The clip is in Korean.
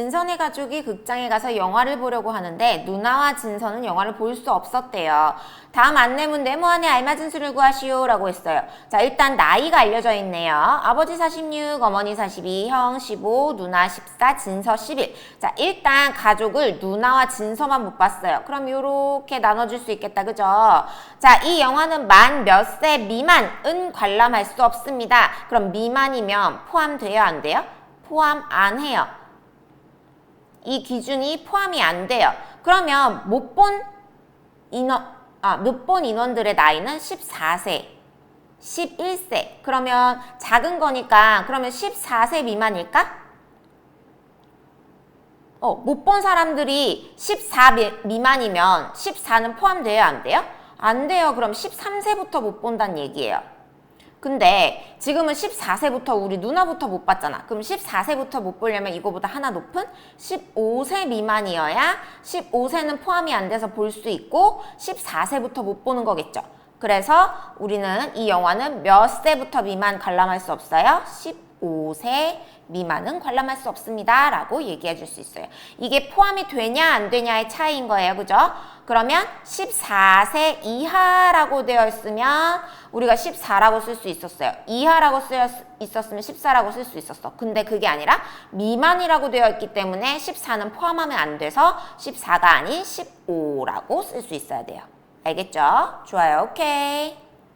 진선의 가족이 극장에 가서 영화를 보려고 하는데 누나와 진선은 영화를 볼 수 없었대요. 다음 안내문 네모 안에 알맞은 수를 구하시오 라고 했어요. 자 일단 나이가 알려져 있네요. 아버지 46, 어머니 42, 형 15, 누나 14, 진서 11. 자 일단 가족을 누나와 진서만 못 봤어요. 그럼 요렇게 나눠줄 수 있겠다. 그죠? 자이 영화는 만 몇 세 미만은 관람할 수 없습니다. 그럼 미만이면 포함돼요? 안 돼요? 포함 안 해요. 이 기준이 포함이 안 돼요. 그러면 못 본 인원, 아, 못 본 인원들의 나이는 14세, 11세. 그러면 작은 거니까, 그러면 14세 미만일까? 어, 못 본 사람들이 14 미, 미만이면 14는 포함돼요? 안 돼요? 안 돼요. 그럼 13세부터 못 본다는 얘기예요. 근데 지금은 14세부터 우리 누나부터 못 봤잖아. 그럼 14세부터 못 보려면 이거보다 하나 높은 15세 미만이어야 15세는 포함이 안 돼서 볼 수 있고 14세부터 못 보는 거겠죠. 그래서 우리는 이 영화는 몇 세부터 미만 관람할 수 없어요? 15세 미만은 관람할 수 없습니다. 라고 얘기해 줄 수 있어요. 이게 포함이 되냐 안 되냐의 차이인 거예요. 그죠? 그러면 14세 이하라고 되어 있으면 우리가 14라고 쓸 수 있었어요. 이하라고 쓰여 있었으면 14라고 쓸 수 있었어. 근데 그게 아니라 미만이라고 되어 있기 때문에 14는 포함하면 안 돼서 14가 아닌 15라고 쓸 수 있어야 돼요. 알겠죠? 좋아요. 오케이.